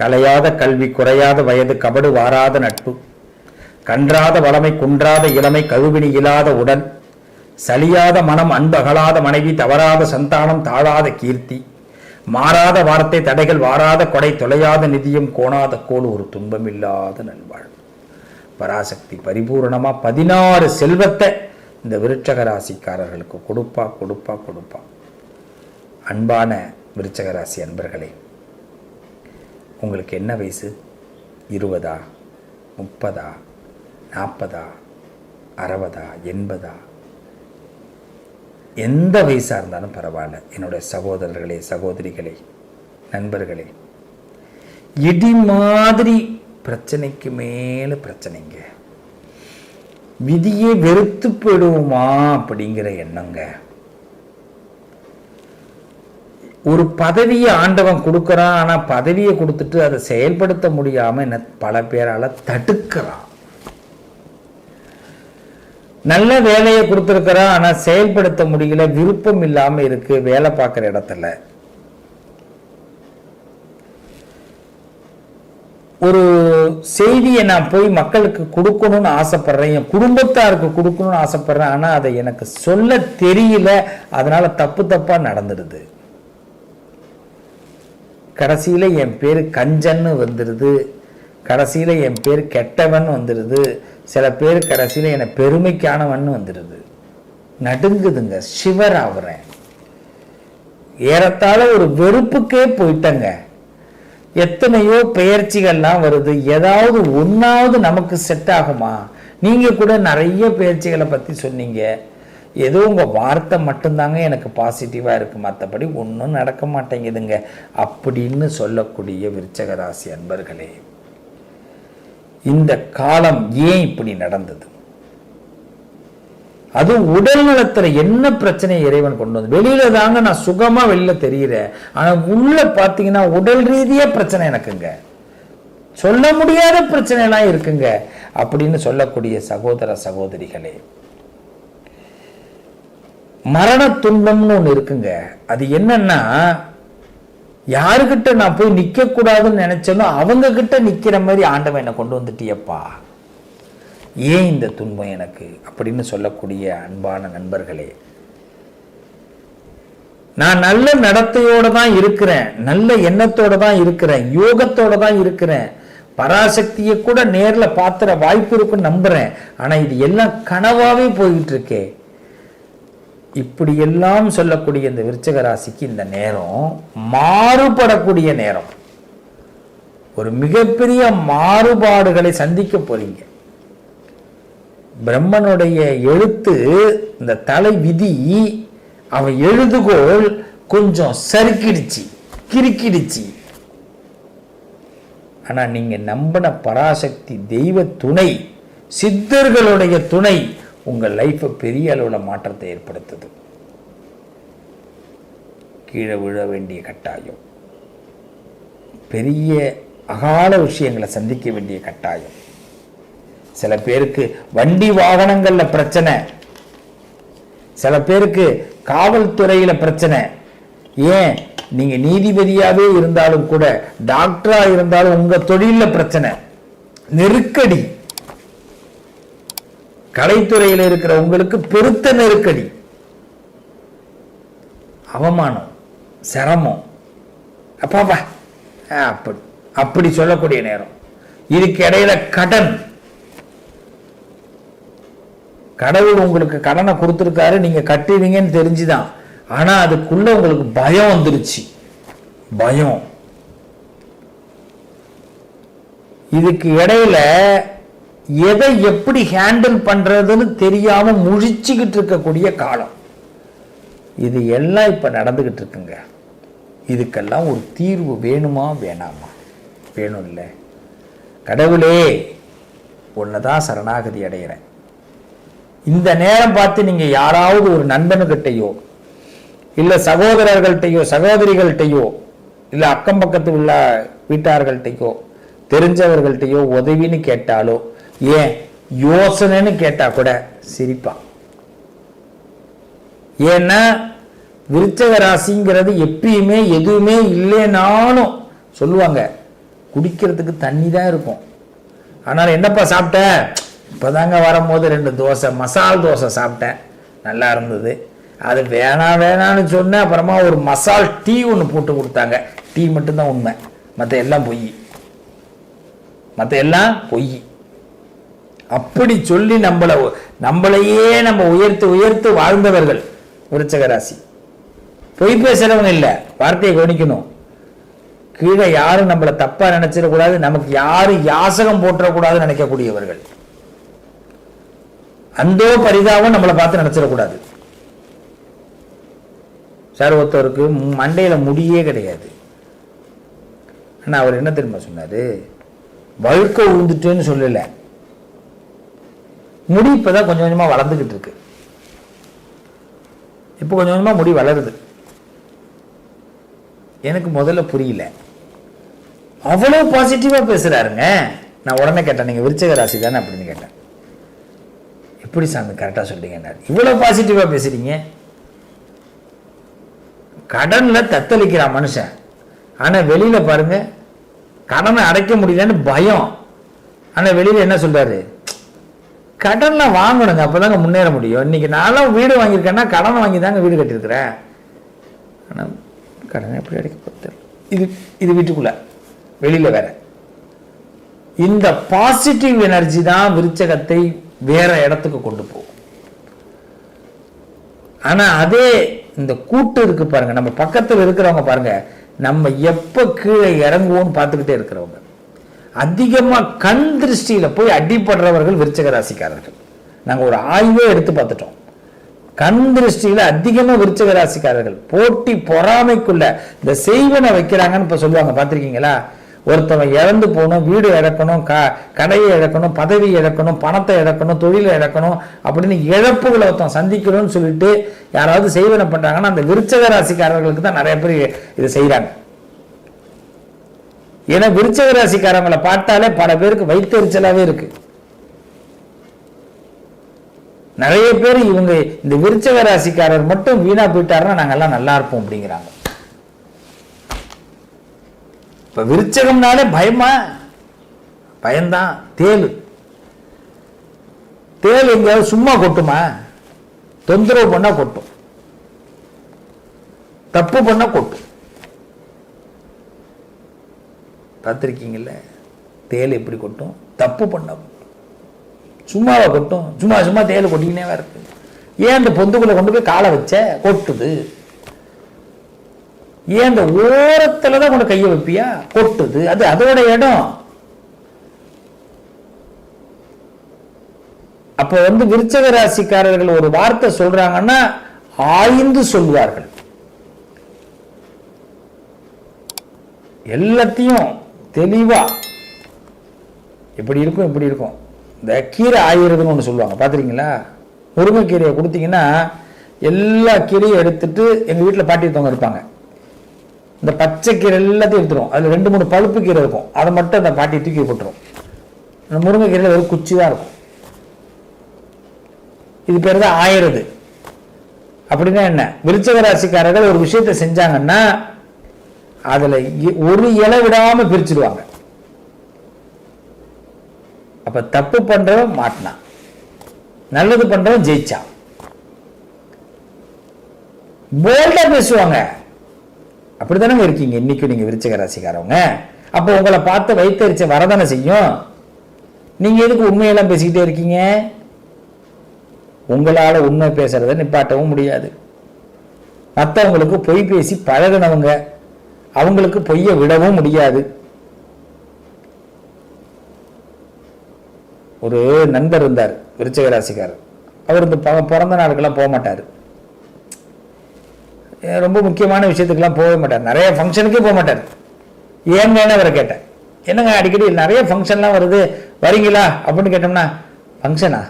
கலையாத கல்வி குறையாத வயது கபடு வாராத நட்பு கன்றாத வளமை குன்றாத இளமை கழுவினி இல்லாத உடல் சலியாத மனம் அன்பகலாத மனைவி தவறாத சந்தானம் தாழாத கீர்த்தி மாறாத வார்த்தை தடைகள் வாராத கொடை தொலையாத நிதியும் கோணாத கோல் ஒரு துன்பமில்லாத நல்வாழ்வு. பராசக்தி பரிபூரணமா பதினாறு செல்வத்தை இந்த விருட்சக ராசிக்காரர்களுக்கு கொடுப்பா கொடுப்பா கொடுப்பா. அன்பான விருச்சக ராசி அன்பர்களே உங்களுக்கு என்ன வயசு? இருபதா? முப்பதா? நாற்பதா அறுபதா? எண்பதா? எந்த வயசாக இருந்தாலும் பரவாயில்ல. என்னுடைய சகோதரர்களே சகோதரிகளே நண்பர்களே இடி மாதிரி பிரச்சனைக்கு மேலே பிரச்சனைங்க. விதியை வெறுத்து போயிடுவோமா அப்படிங்கிற எண்ணங்க. ஒரு பதவியை ஆண்டவன் கொடுக்குறான் ஆனால் பதவியை கொடுத்துட்டு அதை செயல்படுத்த முடியாமல் என்ன பல பேரால் தடுக்கிறான். நல்ல வேலையை கொடுத்துருக்கிறான் ஆனால் செயல்படுத்த முடியல விருப்பம் இல்லாமல் இருக்கு வேலை பார்க்குற இடத்துல. ஒரு செய்தியை நான் போய் மக்களுக்கு கொடுக்கணும்னு ஆசைப்படுறேன் என் குடும்பத்தாருக்கு கொடுக்கணும்னு ஆசைப்படுறேன் ஆனால் அதை எனக்கு சொல்ல தெரியல அதனால தப்பு தப்பாக நடந்துடுது. கடைசியில் என் பேர் கஞ்சன்னு வந்துடுது கடைசியில் என் பேர் கெட்டவன் வந்துடுது சில பேர் கடைசியில் என்னை பெருமைக்கானவன் வந்துடுது நடுங்குதுங்க. சிவர் ஆகுறேன் ஏறத்தாழ ஒரு வெறுப்புக்கே போயிட்டங்க. எத்தனையோ பெயர்ச்சிகள்லாம் வருது. ஏதாவது ஒன்றாவது நமக்கு செட் ஆகுமா? நீங்கள் கூட நிறைய பயிற்சிகளை பற்றி சொன்னீங்க. ஏதோ உங்கள் வார்த்தை மட்டும்தாங்க எனக்கு பாசிட்டிவாக இருக்குது மற்றபடி ஒன்றும் நடக்க மாட்டேங்குதுங்க. அப்படின்னு சொல்லக்கூடிய விருச்சக ராசி அன்பர்களே இந்த காலம் ஏன் இப்படி நடந்தது? அது உடல் நலத்துல என்ன பிரச்சனை இறைவன் கொண்டு வந்து வெளியில தாங்க நான் சுகமா வெளியில தெரியிறேன். ஆனா உள்ள பாத்தீங்கன்னா உடல் ரீதியா பிரச்சனை எனக்குங்க. சொல்ல முடியாத பிரச்சனை எல்லாம் இருக்குங்க. அப்படின்னு சொல்லக்கூடிய சகோதர சகோதரிகளே மரண துன்பம்னு ஒன்று இருக்குங்க. அது என்னன்னா யாருக்கிட்ட நான் போய் நிற்க கூடாதுன்னு நினைச்சேனோ அவங்க கிட்ட மாதிரி ஆண்டவன் என்னை கொண்டு வந்துட்டியப்பா. ஏன் இந்த துன்பம் எனக்கு? அப்படின்னு சொல்லக்கூடிய அன்பான நண்பர்களே நான் நல்ல நடத்தையோட தான் இருக்கிறேன். நல்ல எண்ணத்தோடு தான் இருக்கிறேன். யோகத்தோட தான் இருக்கிறேன். பராசக்தியை கூட நேரில் பார்த்துற வாய்ப்பு இருக்குன்னு நம்புகிறேன் ஆனால் இது எல்லாம் கனவாகவே போய்கிட்டு இருக்கேன் இப்படி எல்லாம் சொல்லக்கூடிய இந்த விருச்சக ராசிக்கு இந்த நேரம் மாறுபடக்கூடிய நேரம். ஒரு மிகப்பெரிய மாறுபாடுகளை சந்திக்க போறீங்க. பிரம்மனுடைய எழுத்து இந்த தலை விதி அவன் எழுதுகோள் கொஞ்சம் சறுக்கிடுச்சு கிறுக்கிடுச்சு. ஆனா நீங்க நம்பின பராசக்தி தெய்வ துணை சித்தர்களுடைய துணை உங்க லைஃப்பை பெரிய அளவில் மாற்றத்தை ஏற்படுத்துது. கீழே விழ வேண்டிய கட்டாயம். பெரிய அகால விஷயங்களை சந்திக்க வேண்டிய கட்டாயம். சில பேருக்கு வண்டி வாகனங்கள்ல பிரச்சனை. சில பேருக்கு காவல்துறையில பிரச்சனை. ஏன்? நீங்க நீதிபதியாவே இருந்தாலும் கூட டாக்டரா இருந்தாலும் உங்க தொழிலில் பிரச்சனை. நெருக்கடி. கலைத்துறையில் இருக்கிற உங்களுக்கு பெருத்த நெருக்கடி. அவமானம் சிரமம். அப்பாப்பா அப்படி அப்படி சொல்லக்கூடிய நேரம். இதுக்கு இடையில கடன். கடவுள் உங்களுக்கு கடனை கொடுத்துருக்காரு நீங்க கட்டுவீங்கன்னு தெரிஞ்சுதான். ஆனா அதுக்குள்ள உங்களுக்கு பயம் வந்துருச்சு. பயம். இதுக்கு இடையில எதை எப்படி ஹேண்டில் பண்றதுன்னு தெரியாம முழிச்சுக்கிட்டு இருக்கக்கூடிய காலம். இது எல்லாம் இப்ப நடந்துகிட்டு இருக்குங்க. இதுக்கெல்லாம் ஒரு தீர்வு வேணுமா வேணாமா? வேணும் இல்லை. கடவுளே தான் சரணாகதி அடைகிறேன் இந்த நேரம் பார்த்து நீங்க யாராவது ஒரு நண்பனுக்கிட்டையோ இல்ல சகோதரர்கள்ட்டையோ சகோதரிகள்கிட்டையோ இல்ல அக்கம் பக்கத்தில் உள்ள வீட்டார்கள்ட்டையோ தெரிஞ்சவர்கள்ட்டையோ உதவின்னு கேட்டாலோ ஏன்? யோசனைன்னு கேட்டா கூட சிரிப்பான் ஏன்னா விருச்சக ராசிங்கிறது எப்பயுமே எதுவுமே இல்லைனாலும் சொல்லுவாங்க குடிக்கிறதுக்கு தண்ணி தான் இருக்கும். ஆனால் என்னப்பா சாப்பிட்ட? இப்போதாங்க வரும்போது ரெண்டு தோசை மசால் தோசை சாப்பிட்டேன். நல்லா இருந்தது. அது வேணாம் வேணான்னு சொன்னேன் அப்புறமா ஒரு மசால் டீ ஒன்று போட்டு கொடுத்தாங்க. டீ மட்டும்தான் உண்மை. மற்ற எல்லாம் பொய். மற்ற எல்லாம் பொய். அப்படி சொல்லி நம்மளை நம்மளையே நம்ம உயர்த்து உயர்த்து வாழ்ந்தவர்கள் விருச்சக ராசி பொய் பேசுறவங்க இல்லை வார்த்தையை கவனிக்கணும். கீழே யாரும் நம்மளை தப்பா நினைச்சிடக்கூடாது நமக்கு யாரும் யாசகம் போட்டுறக்கூடாதுன்னு நினைக்கக்கூடியவர்கள். அந்தோ பரிதாபம் நம்மளை பார்த்து நினைச்சிடக்கூடாது. சார் ஒருத்தருக்கு மண்டையில முடியே கிடையாது. ஆனா அவர் என்ன தெரியுமா சொன்னாரு? வழுக்க விழுந்துட்டேன்னு சொல்லல. முடி இப்பதான் கொஞ்சம் கொஞ்சமா வளர்ந்துகிட்டு இருக்கு. இப்போ கொஞ்சம் கொஞ்சமா முடி வளருது. எனக்கு முதல்ல புரியல. அவ்வளவு பாசிட்டிவாக பேசுறாருங்க. நான் உடனே கேட்டேன் நீங்க விருச்சக ராசி தானே? அப்படின்னு கேட்டேன். எப்படி சாமி கரெக்டா சொல்லிட்டீங்க இவ்வளோ பாசிட்டிவா பேசுறீங்க. கடனில் தத்தளிக்கிறான் மனுஷன். ஆனா வெளியில பாருங்க கடனை அடைக்க முடியலன்னு பயம். ஆனா வெளியில என்ன சொல்றாரு? கடனில் வாங்கணுங்க அப்பதாங்க முன்னேற முடியும். இன்றைக்கி நான்லாம் வீடு வாங்கியிருக்கேன்னா கடன் வாங்கி தாங்க வீடு கட்டியிருக்கிறேன். ஆனால் கடன் எப்படி அடைக்க போகிறது இது இது வீட்டுக்குள்ளே வெளியில் வேற. இந்த பாசிட்டிவ் எனர்ஜி தான் விருச்சகத்தை வேற இடத்துக்கு கொண்டு போகும். ஆனால் அதே இந்த கூட்டு இருக்கு பாருங்க. நம்ம பக்கத்தில் இருக்கிறவங்க பாருங்க. நம்ம எப்போ கீழே இறங்குவோம்னு பார்த்துக்கிட்டே இருக்கிறவங்க. அதிகமாக கண் திருஷ்டியில் போய் அடிபடுறவர்கள் விருச்சக ராசிக்காரர்கள். நாங்கள் ஒரு ஆய்வே எடுத்து பார்த்துட்டோம். கண் திருஷ்டியில் அதிகமாக விருச்சக ராசிக்காரர்கள். போட்டி பொறாமைக்குள்ள இந்த செய்வனை வைக்கிறாங்கன்னு இப்போ சொல்லுவாங்க பார்த்திருக்கீங்களா? ஒருத்தவன் இறந்து போகணும் வீடு இழக்கணும் க கடையை இழக்கணும் பதவி இழக்கணும் பணத்தை இழக்கணும் தொழிலை இழக்கணும் அப்படின்னு இழப்புகளை ஒருத்தன் சந்திக்கணும்னு சொல்லிட்டு யாராவது செய்வனை பண்ணுறாங்கன்னா அந்த விருச்சக ராசிக்காரர்களுக்கு தான் நிறைய பேர் இதை செய்கிறாங்க ஏன்னா விருச்சக ராசிக்காரங்களை பார்த்தாலே பல பேருக்கு வைத்தறிச்சலாகவே இருக்கு. நிறைய பேர் இவங்க இந்த விருச்சக ராசிக்காரர் மட்டும் வீணா போயிட்டாருன்னா நாங்கெல்லாம் நல்லா இருப்போம் அப்படிங்கிறாங்க. இப்ப விருச்சகம்னாலே பயமா? பயம்தான். தேல் தேல் எங்கேயாவது சும்மா கொட்டுமா? தொந்தரவு பண்ணா கொட்டும். தப்பு பண்ணா கொட்டும். பார்த்துருக்கீங்கள தேல் எப்படி கொட்டும்? தப்பு பண்ண. சும்மாவை சும்மாவா கொட்டும். சும்மா சும்மா தேலை கொட்டிக்கினே இருக்கு. ஏன் அந்த பொந்துக்குள்ளே கொண்டு போய் காலை வச்ச? கொட்டுது. ஏன் அந்த ஓரத்தில் தான் கொண்டு கையை வைப்பியா? கொட்டுது. அது அதோட இடம். அப்போ வந்து விருச்சக ராசிக்காரர்கள் ஒரு வார்த்தை சொல்றாங்கன்னா ஆய்ந்து சொல்வார்கள். எல்லாத்தையும் தெளிவா. இப்படி இருக்கும் இப்படி இருக்கும்? இந்த கீரை ஆயிரதுன்னு ஒன்று சொல்லுவாங்க பார்த்துருக்கீங்களா? முருங்கைக்கீரையை கொடுத்தீங்கன்னா எல்லா கீரையும் எடுத்துட்டு எங்கள் வீட்டில் பாட்டி இருப்பாங்க. இந்த பச்சை கீரை எல்லாத்தையும் எடுத்துரும் அதில் ரெண்டு மூணு பழுப்பு கீரை இருக்கும். அதை மட்டும் அந்த பாட்டி தூக்கி போட்டுரும். அந்த முருங்கைக்கீரையில் ஒரு குச்சி தான் இருக்கும். இது பேர் தான் ஆயிரது. அப்படின்னா என்ன? விருச்சக ராசிக்காரர்கள் ஒரு விஷயத்தை செஞ்சாங்கன்னா அதுல ஒரு இலை விடாம பிரிச்சிடுவாங்க அப்ப தப்பு பண்றவன் மாட்டினான் நல்லது பண்றவன் ஜெயிச்சான் போல்டா பேசுவாங்க. அப்படித்தானங்க இருக்கீங்க? இன்னைக்கு நீங்க விருச்சக ராசிக்காரவங்க. அப்போ உங்களை பார்த்து வைத்தறிச்ச வரதானே செய்யும்? நீங்க எதுக்கு உண்மையெல்லாம் பேசிக்கிட்டே இருக்கீங்க? உங்களால உண்மை பேசுறதை நிப்பாட்டவும் முடியாது. மற்றவங்களுக்கு பொய் பேசி பழகுனவங்க அவங்களுக்கு பொய்யை விடவும் முடியாது. ஒரு நண்பர் இருந்தார் விருச்சக ராசிக்காரர் அவர் இந்த ப- பிறந்த நாளுக்கெல்லாம் போக மாட்டார். ரொம்ப முக்கியமான விஷயத்துக்கெல்லாம் போகவே மாட்டார். நிறைய ஃபங்க்ஷனுக்கே போக மாட்டார். ஏங்கன்னு அவரை கேட்டேன். என்னங்க அடிக்கடி நிறைய ஃபங்க்ஷன்லாம் வருது வரீங்களா? அப்படின்னு கேட்டோம்னா ஃபங்க்ஷனா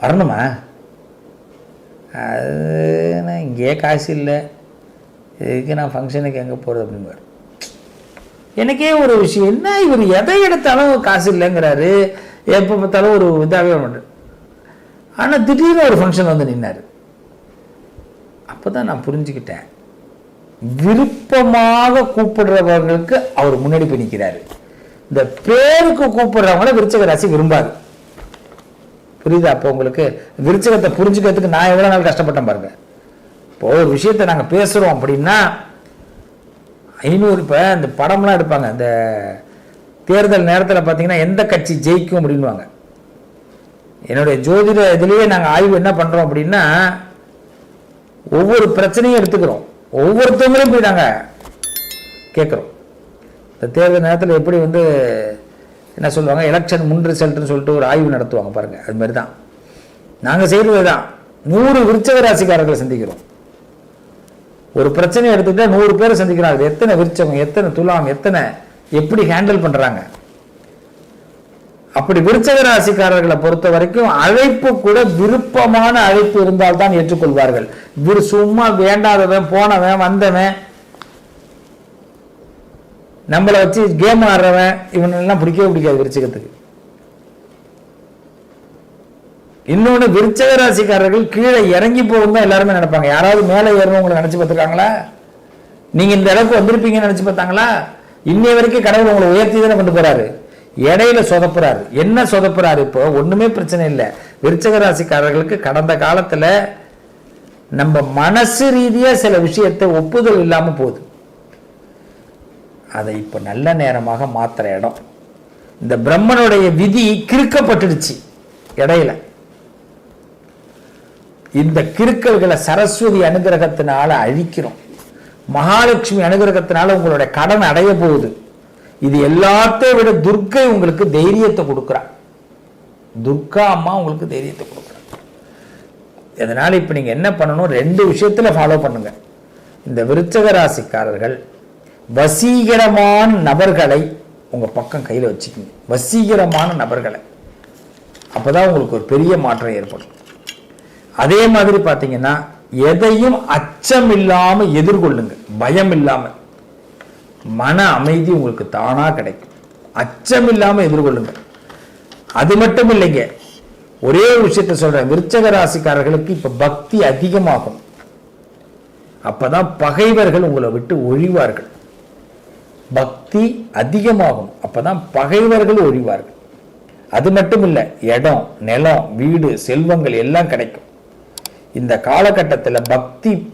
வரணுமா? அது இங்கேயே காசு இல்லை. இதுக்கு நான் ஃபங்க்ஷனுக்கு எங்கே போகிறது அப்படிம்பார். எனக்கே ஒரு விஷயம் என்ன இவர் எதை எடுத்தாலும் காசு இல்லைங்கிறாரு. எப்போ பார்த்தாலும் ஒரு இதாகவே மாட்டேன் ஆனால் திடீர்னு ஒரு ஃபங்க்ஷன் வந்து நின்னார். அப்போ தான் நான் புரிஞ்சுக்கிட்டேன். விருப்பமாக கூப்பிடுறவர்களுக்கு அவர் முன்னாடி போய் நிற்கிறாரு இந்த பேருக்கு கூப்பிடுறவங்கள விருச்சக ராசி விரும்பாது. புரியுதா? அப்போ உங்களுக்கு விருச்சகத்தை புரிஞ்சுக்கிறதுக்கு நான் எவ்வளோ நாள் கஷ்டப்பட்டேன் பாருங்கள் இப்போ ஒரு விஷயத்தை நாங்கள் பேசுகிறோம் அப்படின்னா ஐநூறு இப்போ இந்த படம்லாம் எடுப்பாங்க. இந்த தேர்தல் நேரத்தில் பார்த்தீங்கன்னா எந்த கட்சி ஜெயிக்கும் அப்படின்வாங்க என்னுடைய ஜோதிட இதுலேயே நாங்கள் ஆய்வு என்ன பண்ணுறோம் அப்படின்னா ஒவ்வொரு பிரச்சனையும் எடுத்துக்கிறோம். ஒவ்வொருத்தவங்களையும் போய் நாங்கள் கேட்குறோம் இந்த தேர்தல் நேரத்தில் எப்படி வந்து என்ன சொல்லுவாங்க எலெக்ஷன் முன் ரிசல்ட்னு சொல்லிட்டு ஒரு ஆய்வு நடத்துவாங்க பாருங்கள் அது மாதிரி தான் நாங்கள் செய்கிறது தான் நூறு விருச்சக ராசிக்காரர்களை சந்திக்கிறோம். ஒரு பிரச்சனையை எடுத்துக்கிட்டா நூறு பேரை சந்திக்கிறாங்க. எத்தனை விருச்சகம் எத்தனை துலாம் எத்தனை எப்படி ஹேண்டில் பண்ணுறாங்க அப்படி விருச்சக ராசிக்காரர்களை பொறுத்த வரைக்கும் அழைப்பு கூட விருப்பமான அழைப்பு இருந்தால் தான் ஏற்றுக்கொள்வார்கள். விரு சும்மா வேண்டாதவன் போனவன் வந்தவன் நம்மளை வச்சு கேம் ஆடுறவன் இவனெல்லாம் பிடிக்கவே பிடிக்காது விருச்சகத்துக்கு. இன்னொன்று விருச்சக ராசிக்காரர்கள் கீழே இறங்கி போகும் தான் எல்லாருமே நினைப்பாங்க. யாராவது மேலே ஏறணும் உங்களை நினைச்சு பார்த்துருக்காங்களா? நீங்கள் இந்த அளவுக்கு வந்திருப்பீங்கன்னு நினச்சி பார்த்தாங்களா? இன்னைய வரைக்கும் கடவுள் உங்களை உயர்த்தி தானே கொண்டு போறாரு. இடையில சொதப்புறாரு. என்ன சொதப்புறாரு இப்போ? ஒன்றுமே பிரச்சனை இல்லை. விருச்சக ராசிக்காரர்களுக்கு கடந்த காலத்தில் நம்ம மனசு ரீதியாக சில விஷயத்தை ஒப்புதல் இல்லாமல் போகுது. அதை இப்போ நல்ல நேரமாக மாத்துற இடம். இந்த பிரம்மனுடைய விதி கிறுக்கப்பட்டுடுச்சு. இடையில இந்த கிருக்கல்களை சரஸ்வதி அனுகிரகத்தினால அழிக்கிறோம். மகாலட்சுமி அனுகிரகத்தினால உங்களுடைய கடன் அடைய போகுது. இது எல்லாத்தையும் விட துர்க்கை உங்களுக்கு தைரியத்தை கொடுக்குறா துர்கா அம்மா உங்களுக்கு தைரியத்தை கொடுக்குறா இதனால் இப்போ நீங்க என்ன பண்ணணும்? ரெண்டு விஷயத்துல ஃபாலோ பண்ணுங்க. இந்த விருச்சக ராசிக்காரர்கள் வசீகரமான நபர்களை உங்க பக்கம் கையில் வச்சுக்கோங்க. வசீகரமான நபர்களை. அப்போதான் உங்களுக்கு ஒரு பெரிய மாற்றம் ஏற்படும். அதே மாதிரி பார்த்தீங்கன்னா எதையும் அச்சம் இல்லாமல் எதிர்கொள்ளுங்க. பயம் இல்லாமல் மன அமைதி உங்களுக்கு தானாக கிடைக்கும். அச்சம் இல்லாமல் எதிர்கொள்ளுங்க. அது மட்டும் இல்லைங்க. ஒரே ஒரு விஷயத்த சொல்றேன். விருச்சக ராசிக்காரர்களுக்கு இப்ப பக்தி அதிகமாகும். அப்பதான் பகைவர்கள் உங்களை விட்டு ஒழிவார்கள். பக்தி அதிகமாகும். அப்பதான் பகைவர்கள் ஒழிவார்கள். அது மட்டும் இல்லை இடம் நிலம் வீடு செல்வங்கள் எல்லாம் கிடைக்கும். இந்த காலகட்டத்தில் பக்தி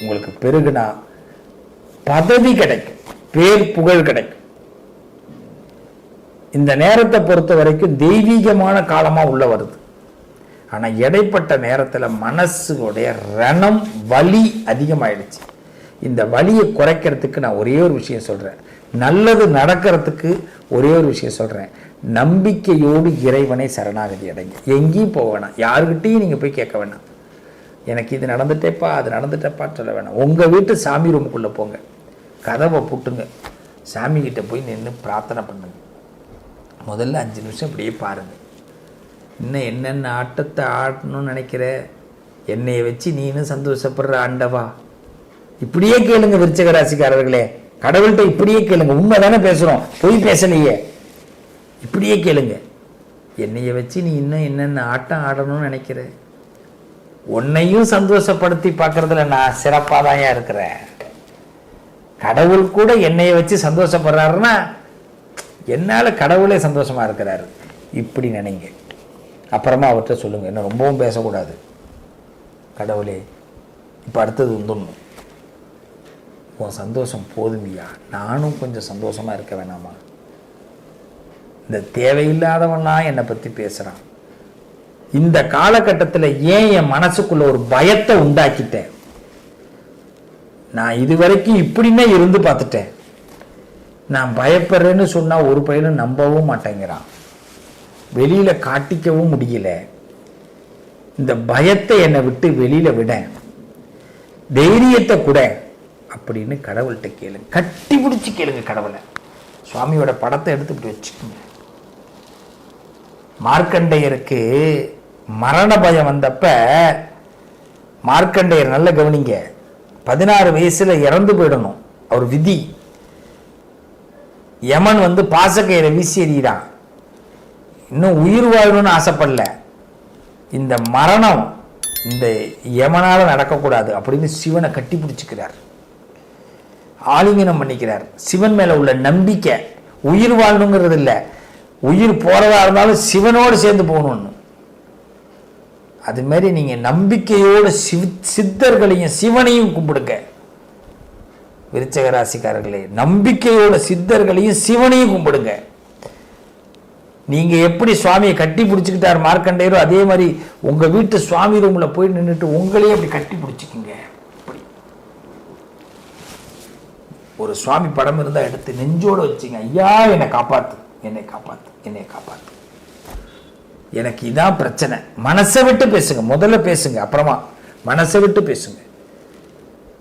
உங்களுக்கு பெருகுனா பதவி கிடைக்கும் பேர் புகழ் கிடைக்கும். இந்த நேரத்தை பொறுத்த வரைக்கும் தெய்வீகமான காலமா உள்ள வருது. ஆனா இடைப்பட்ட நேரத்துல மனசுடைய ரணம் வலி அதிகமாயிடுச்சு. இந்த வலியை குறைக்கிறதுக்கு நான் ஒரே ஒரு விஷயம் சொல்றேன். நல்லது நடக்கிறதுக்கு ஒரே ஒரு விஷயம் சொல்றேன். நம்பிக்கையோடு இறைவனை சரணாகதி அடைங்க. எங்கேயும் போக வேணாம். யாருக்கிட்டையும் நீங்க போய் கேட்க வேணாம். எனக்கு இது நடந்துட்டேப்பா அது நடந்துட்டப்பா சொல்ல வேணாம். உங்கள் வீட்டு சாமி ரூமுக்குள்ளே போங்க. கதவை புட்டுங்க. சாமி போய் நின்று பிரார்த்தனை பண்ணுங்க. முதல்ல அஞ்சு நிமிஷம் இப்படியே பாருங்கள் இன்னும் என்னென்ன ஆட்டத்தை ஆடணும்னு நினைக்கிற? என்னையை வச்சு நீனும் சந்தோஷப்படுற ஆண்டவா? இப்படியே கேளுங்க விருச்சக ராசிக்காரர்களே. கடவுள்கிட்ட இப்படியே கேளுங்க. உண்மை தானே பேசுகிறோம் பொய் பேசலையே. இப்படியே கேளுங்க. என்னைய வச்சு நீ இன்னும் என்னென்ன ஆட்டம் ஆடணும்னு நினைக்கிற? உன்னையும் சந்தோஷப்படுத்தி பார்க்கறதுல நான் சிறப்பாக தான் இருக்கிறேன். கடவுள் கூட என்னைய வச்சு சந்தோஷப்படுறாருன்னா என்னால் கடவுளே சந்தோஷமா இருக்கிறாரு. இப்படி நினைங்க. அப்புறமா அவர்கிட்ட சொல்லுங்க. என்ன ரொம்பவும் பேசக்கூடாது. கடவுளே இப்போ அடுத்தது வந்துடணும். உன் சந்தோஷம் போதுமையா. நானும் கொஞ்சம் சந்தோஷமா இருக்க வேணாமா? இந்த தேவையில்லாதவன்லாம் என்னை பற்றி பேசுகிறான் இந்த காலகட்டத்தில் ஏன் என் மனசுக்குள்ள ஒரு பயத்தை உண்டாக்கிட்டேன்? நான் இதுவரைக்கும் இப்படின்னே இருந்து பார்த்துட்டேன். நான் பயப்படுறேன்னு சொன்னால் ஒரு பையனும் நம்பவும் மாட்டேங்கிறான். வெளியில் காட்டிக்கவும் முடியல. இந்த பயத்தை என்னை விட்டு வெளியில விட தைரியத்தை கூட அப்படின்னு கடவுள்கிட்ட கேளுங்க கட்டி பிடிச்சி கேளுங்க கடவுளை. சுவாமியோட படத்தை எடுத்து இப்படி வச்சுக்கோங்க. மார்க்கண்டேயருக்கு மரண பயம் வந்தப்ப மார்க்கண்டேயர் நல்ல கவனிங்க. பதினாறு வயசுல இறந்து போயிடணும். அவர் விதி. யமன் வந்து பாசக்கயிறை வீசி எறிகிறான். இன்னும் உயிர் வாழணும்னு ஆசைப்படல. இந்த மரணம் இந்த யமனால நடக்கக்கூடாது அப்படின்னு சிவனை கட்டி பிடிச்சிக்கிறார். ஆலிங்கனம் பண்ணிக்கிறார். சிவன் மேலே உள்ள நம்பிக்கை. உயிர் வாழணுங்கிறது இல்லை. உயிர் போறதா இருந்தாலும் சிவனோடு சேர்ந்து போகணும்னு. அது மாதிரி நீங்க நம்பிக்கையோட சிவ சித்தர்களையும் சிவனையும் கும்பிடுங்க. விருச்சக ராசிக்காரர்களே நம்பிக்கையோட சித்தர்களையும் சிவனையும் கும்பிடுங்க. நீங்கள் எப்படி சுவாமியை கட்டி பிடிச்சிக்கிட்டார் மார்க்கண்டையரோ அதே மாதிரி உங்கள் வீட்டு சுவாமி ரூமில் போய் நின்றுட்டு உங்களையே அப்படி கட்டி பிடிச்சிக்கிங்க. ஒரு சுவாமி படம் இருந்தால் எடுத்து நெஞ்சோடு வச்சுங்க. ஐயா என்னை காப்பாற்று என்னை காப்பாற்று என்னை காப்பாற்று எனக்கு இதான் பிரச்சனை. மனசை விட்டு பேசுங்க. முதல்ல பேசுங்க. அப்புறமா மனசை விட்டு பேசுங்க.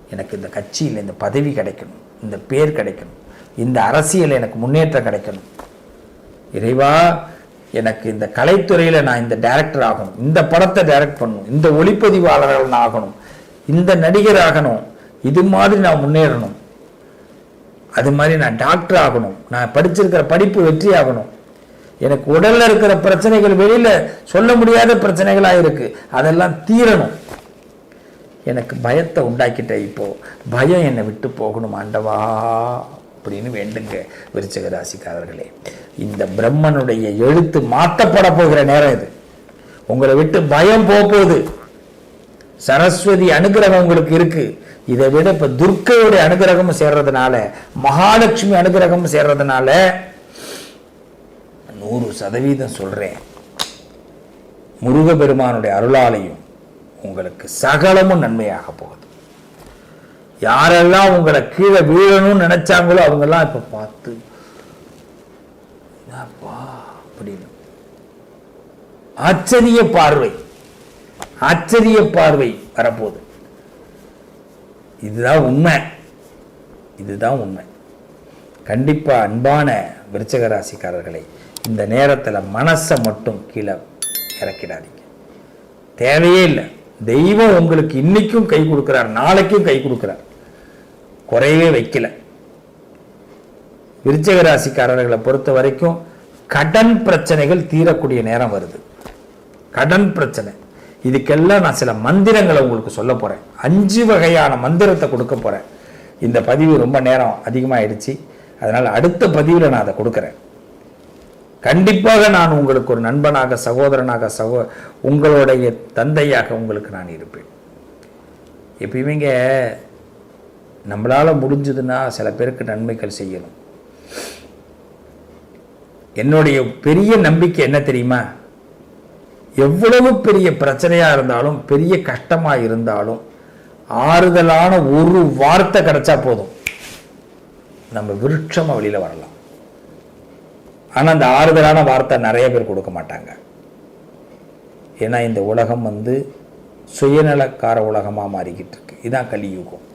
எனக்கு இந்த கட்சியில் இந்த பதவி கிடைக்கணும். இந்த பேர் கிடைக்கணும். இந்த அரசியல் எனக்கு முன்னேற்றம் கிடைக்கணும். இறைவா எனக்கு இந்த கலைத்துறையில் நான் இந்த டைரக்டர் ஆகணும். இந்த படத்தை டைரக்ட் பண்ணணும். இந்த ஒளிப்பதிவாளர்கள் ஆகணும். இந்த நடிகர் ஆகணும். இது மாதிரி நான் முன்னேறணும். அது மாதிரி நான் டாக்டர் ஆகணும். நான் படிச்சிருக்கிற படிப்பு வெற்றி ஆகணும். எனக்கு உடல்ல இருக்கிற பிரச்சனைகள் வெளியில சொல்ல முடியாத பிரச்சனைகளா இருக்கு அதெல்லாம் தீரணும். எனக்கு பயத்தை உண்டாக்கிட்ட இப்போ. பயம் என்னை விட்டு போகணும் ஆண்டவா அப்படின்னு வேண்டுங்க விருச்சக ராசிக்காரர்களே. இந்த பிரம்மனுடைய எழுத்து மாற்றப்பட போகிற நேரம் இது. உங்களை விட்டு பயம் போக போகுது. சரஸ்வதி அனுகிரகம் உங்களுக்கு இருக்கு. இதை விட இப்ப துர்க்கையுடைய அனுகிரகமும் சேர்றதுனால மகாலட்சுமி அனுகிரகமும் சேர்றதுனால நூறு சதவீதம் சொல்றேன். முருகபெருமானுடைய அருளாலையும் உங்களுக்கு சகலமும் நன்மையாக போகுது. யாரெல்லாம் உங்களை கீழே வீழணும்னு நினைச்சாங்களோ அவங்கெல்லாம் இப்போ பார்த்து என்னப்பா அப்படின்னு. ஆச்சரிய பார்வை ஆச்சரிய பார்வை வரப்போகுது. இதுதான் உண்மை. இதுதான் உண்மை. கண்டிப்பா அன்பான விருச்சக ராசிக்காரர்களை இந்த நேரத்தில் மனசை மட்டும் கீழே இறக்கிடாதீங்க. தேவையே இல்லை. தெய்வம் உங்களுக்கு இன்னைக்கும் கை கொடுக்குறார் நாளைக்கும் கை கொடுக்குறார். குறையவே வைக்கல. விருச்சக ராசிக்காரர்களை பொறுத்த வரைக்கும் கடன் பிரச்சனைகள் தீரக்கூடிய நேரம் வருது. கடன் பிரச்சனை. இதுக்கெல்லாம் நான் சில மந்திரங்களை உங்களுக்கு சொல்ல போறேன். அஞ்சு வகையான மந்திரத்தை கொடுக்க போறேன். இந்த பதிவு ரொம்ப நேரம் அதிகமாகிடுச்சு அதனால் அடுத்த பதிவில் நான் அதை கொடுக்குறேன். கண்டிப்பாக நான் உங்களுக்கு ஒரு நண்பனாக சகோதரனாக சகோ உங்களுடைய தந்தையாக உங்களுக்கு நான் இருப்பேன். எப்பயுமேங்க நம்மளால முடிஞ்சதுன்னா சில பேருக்கு நன்மைகள் செய்யணும். என்னுடைய பெரிய நம்பிக்கை என்ன தெரியுமா? எவ்வளவு பெரிய பிரச்சனையாக இருந்தாலும் பெரிய கஷ்டமாக இருந்தாலும் ஆறுதலான ஒரு வார்த்தை கிடைச்சா போதும். நம்ம விருட்சமாக வெளியில் வரலாம். ஆனா அந்த ஆறுதலான வார்த்தை நிறைய பேர் கொடுக்க மாட்டாங்க. ஏன்னா இந்த உலகம் வந்து சுயநலக்கார உலகமா மாறிக்கிட்டு இருக்கு இதுதான் கலியுகம்.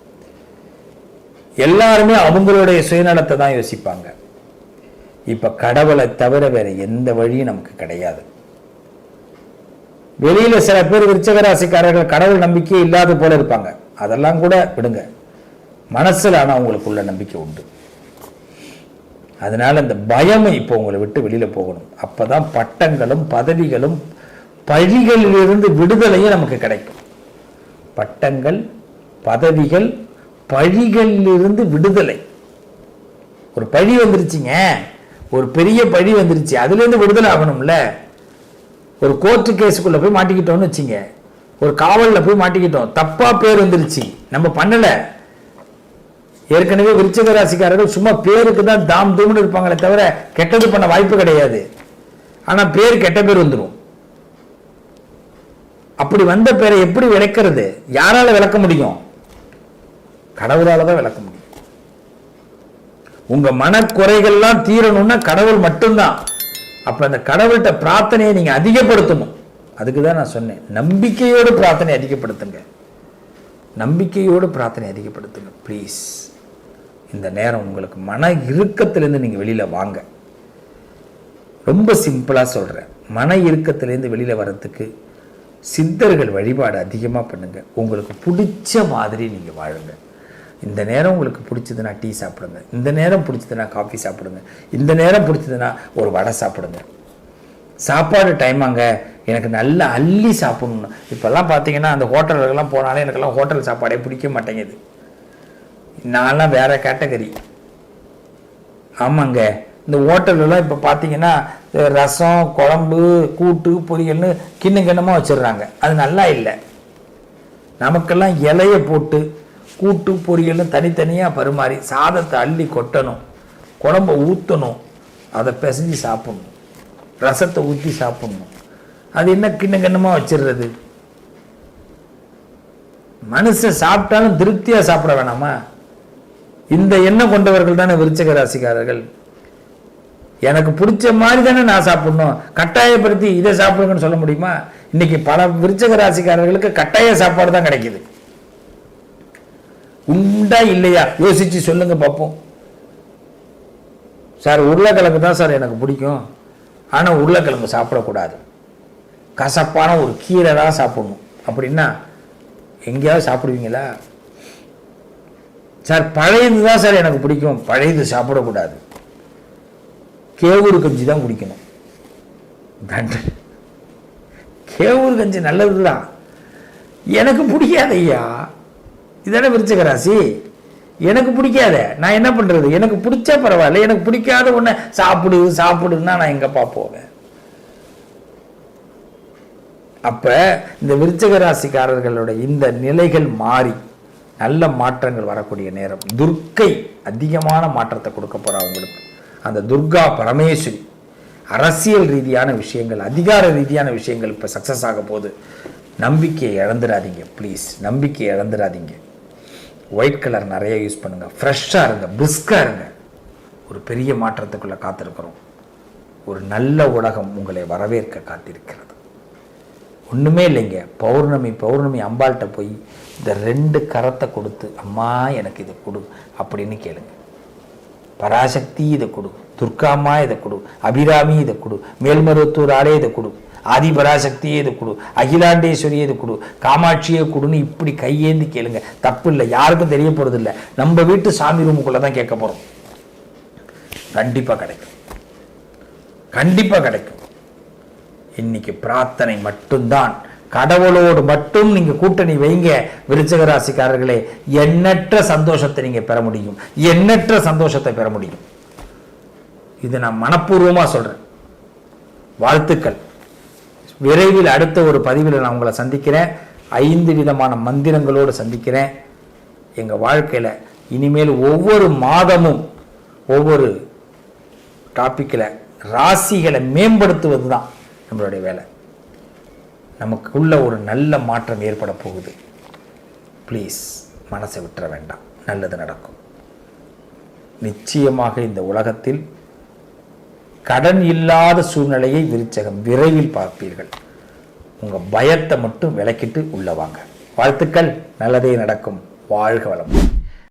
எல்லாருமே அவங்களுடைய சுயநலத்தை தான் யோசிப்பாங்க. இப்ப கடவுளை தவிர வேற எந்த வழியும் நமக்கு கிடையாது. வெளியில சில பேர் விருச்சகராசிக்காரர்கள் கடவுள் நம்பிக்கையே இல்லாத போல இருப்பாங்க. அதெல்லாம் கூட விடுங்க. மனசுல ஆனால் அவங்களுக்குள்ள நம்பிக்கை உண்டு. அதனால் அந்த பயம் இப்போ உங்களை விட்டு வெளியில் போகணும். அப்போ தான் பட்டங்களும் பதவிகளும் பழிகளிலிருந்து விடுதலையும் நமக்கு கிடைக்கும். பட்டங்கள் பதவிகள் பழிகளிலிருந்து விடுதலை. ஒரு பழி வந்துருச்சுங்க. ஒரு பெரிய பழி வந்துருச்சு. அதுலேருந்து விடுதலை ஆகணும்ல. ஒரு கோர்ட்டு கேஸுக்குள்ளே போய் மாட்டிக்கிட்டோம்னு வச்சுங்க. ஒரு காவலில் போய் மாட்டிக்கிட்டோம். தப்பாக பேர் வந்துருச்சு. நம்ம பண்ணலை. ஏற்கனவே விருச்சிக ராசிக்காரர்கள் சும்மா பேருக்கு தான் தாம் தூம்னு இருப்பாங்களே தவிர கெட்டது பண்ண வாய்ப்பு கிடையாது. ஆனா பேர் கெட்ட பேர் வந்துடும் அப்படி வந்த பேரை எப்படி விளக்கிறது? யாரால விளக்க முடியும்? கடவுளால தான் விளக்க முடியும். உங்க மனக்குறைகள்லாம் தீரணும்னா கடவுள் மட்டும்தான். அப்ப அந்த கடவுள்கிட்ட பிரார்த்தனையை நீங்க அதிகப்படுத்தணும். அதுக்கு தான் நான் சொன்னேன். நம்பிக்கையோடு பிரார்த்தனை அதிகப்படுத்துங்க. நம்பிக்கையோடு பிரார்த்தனை அதிகப்படுத்துங்க. ப்ளீஸ் இந்த நேரம் உங்களுக்கு மன இறுக்கத்திலேருந்து நீங்கள் வெளியில் வாங்க. ரொம்ப சிம்பிளாக சொல்கிறேன் மன இறுக்கத்திலேருந்து வெளியில் வர்றதுக்கு சித்தர்கள் வழிபாடு அதிகமாக பண்ணுங்கள் உங்களுக்கு பிடிச்ச மாதிரி நீங்கள் வாழுங்க. இந்த நேரம் உங்களுக்கு பிடிச்சதுன்னா டீ சாப்பிடுங்க. இந்த நேரம் பிடிச்சதுன்னா காஃபி சாப்பிடுங்க. இந்த நேரம் பிடிச்சதுன்னா ஒரு வடை சாப்பிடுங்க. சாப்பாடு டைமாங்க எனக்கு நல்லா அள்ளி சாப்பிடணும். இப்போல்லாம் பார்த்தீங்கன்னா அந்த ஹோட்டலுக்கெல்லாம் போனாலே எனக்கெல்லாம் ஹோட்டல் சாப்பாடே பிடிக்க மாட்டேங்குது. நான்லாம் வேற கேட்டகரி ஆமாங்க. இந்த ஹோட்டல்லாம் இப்போ பார்த்தீங்கன்னா ரசம் குழம்பு கூட்டு பொரியல்னு கிண்ணம் கிண்ணமாக வச்சிடுறாங்க. அது நல்லா இல்லை. நமக்கெல்லாம் இலைய போட்டு கூட்டு பொரியல்னு தனித்தனியாக பரிமாறி சாதத்தை அள்ளி கொட்டணும். குழம்ப ஊற்றணும் அதை பிசைஞ்சு சாப்பிடணும். ரசத்தை ஊற்றி சாப்பிட்ணும். அது என்ன கிண்ணம் கிண்ணமாக வச்சிடுறது? மனுஷன் சாப்பிட்டாலும் திருப்தியாக சாப்பிட வேணாமா? இந்த எண்ணம் கொண்டவர்கள் தானே விருச்சக ராசிக்காரர்கள். எனக்கு பிடிச்ச மாதிரி தானே நான் சாப்பிடணும். கட்டாயப்படுத்தி இதை சாப்பிடுங்கன்னு சொல்ல முடியுமா? இன்னைக்கு பல விருச்சக ராசிக்காரர்களுக்கு கட்டாய சாப்பாடு தான் கிடைக்குது. உண்டா இல்லையா? யோசிச்சு சொல்லுங்க பார்ப்போம். சார் உருளைக்கிழங்கு தான் சார் எனக்கு பிடிக்கும். ஆனால் உருளைக்கிழங்கு சாப்பிடக்கூடாது. கசப்பான ஒரு கீரை தான் சாப்பிடணும். அப்படின்னா எங்கேயாவது சாப்பிடுவீங்களா? சார் பழையது தான் சார் எனக்கு பிடிக்கும். பழையது சாப்பிடக்கூடாது. கேவூர் கஞ்சி தான் குடிக்கணும். தண்டை கேவூர் கஞ்சி நல்லது தான் எனக்கு பிடிக்காத ஐயா. இதானே விருச்சக ராசி? எனக்கு பிடிக்காத. நான் என்ன பண்றது? எனக்கு பிடிச்சா பரவாயில்ல. எனக்கு பிடிக்காத ஒண்ணு சாப்பிடு சாப்பிடுன்னா நான் எங்கப்பா போவேன்? அப்ப இந்த விருச்சக ராசிக்காரர்களுடைய இந்த நிலைகள் மாறி நல்ல மாற்றங்கள் வரக்கூடிய நேரம். துர்க்கை அதிகமான மாற்றத்தை கொடுக்க போகிறா உங்களுக்கு. அந்த துர்கா பரமேஸ்வரி அரசியல் ரீதியான விஷயங்கள் அதிகார ரீதியான விஷயங்கள் இப்போ சக்ஸஸ் ஆக போது நம்பிக்கையை இழந்துடாதீங்க ப்ளீஸ் நம்பிக்கையை இழந்துடாதீங்க. ஒயிட் கலர் நிறைய யூஸ் பண்ணுங்க. ஃப்ரெஷ்ஷாக இருங்க பிரிஸ்காக இருங்க. ஒரு பெரிய மாற்றத்துக்குள்ளே காத்திருக்கிறோம். ஒரு நல்ல உலகம் உங்களை வரவேற்க காத்திருக்கிறது. ஒன்றுமே இல்லைங்க. பௌர்ணமி பௌர்ணமி அம்பாள்கிட்ட போய் இந்த ரெண்டு கரத்தை கொடுத்து அம்மா எனக்கு இதை கொடு அப்படின்னு கேளுங்க. பராசக்தி இதை கொடு துர்காம்மா இதை கொடு அபிராமி இதை கொடு மேல்மருவத்தூர் ஆளே இதை கொடு ஆதி பராசக்தியே இதை கொடு அகிலாண்டேஸ்வரியே இதை கொடு காமாட்சியே கொடுன்னு இப்படி கையேந்தி கேளுங்க. தப்பு இல்லை யாருக்கும் தெரிய போகிறது இல்லை. நம்ம வீட்டு சாமி ரூமுக்குள்ளே தான் கேட்க போகிறோம் கண்டிப்பாக கிடைக்கும். கண்டிப்பாக கிடைக்கும். இன்னைக்கு பிரார்த்தனை மட்டும்தான். கடவுளோடு மட்டும் நீங்க கூட்டணி வைங்க விருச்சக ராசிக்காரர்களே எண்ணற்ற சந்தோஷத்தை நீங்க பெற முடியும். எண்ணற்ற சந்தோஷத்தை பெற முடியும். இது நான் மனப்பூர்வமா சொல்றேன். வாழ்த்துக்கள். விரைவில் அடுத்த ஒரு பதிவில் நான் உங்களை சந்திக்கிறேன். ஐந்து விதமான மந்திரங்களோடு சந்திக்கிறேன். எங்க வாழ்க்கையில இனிமேல் ஒவ்வொரு மாதமும் ஒவ்வொரு டாப்பிக்கில் ராசிகளை மேம்படுத்துவது தான் நம்மளுடைய வேலை. நமக்குள்ள ஒரு நல்ல மாற்றம் ஏற்பட போகுது. ப்ளீஸ் மனசை விட்டுற வேண்டாம். நல்லது நடக்கும். நிச்சயமாக இந்த உலகத்தில் கடன் இல்லாத சூழ்நிலையை விருச்சகம் விரைவில் பார்ப்பீர்கள். உங்கள் பயத்தை மட்டும் விலக்கிட்டு உள்ள வாங்க. வாழ்த்துக்கள். நல்லதே நடக்கும். வாழ்க வளம்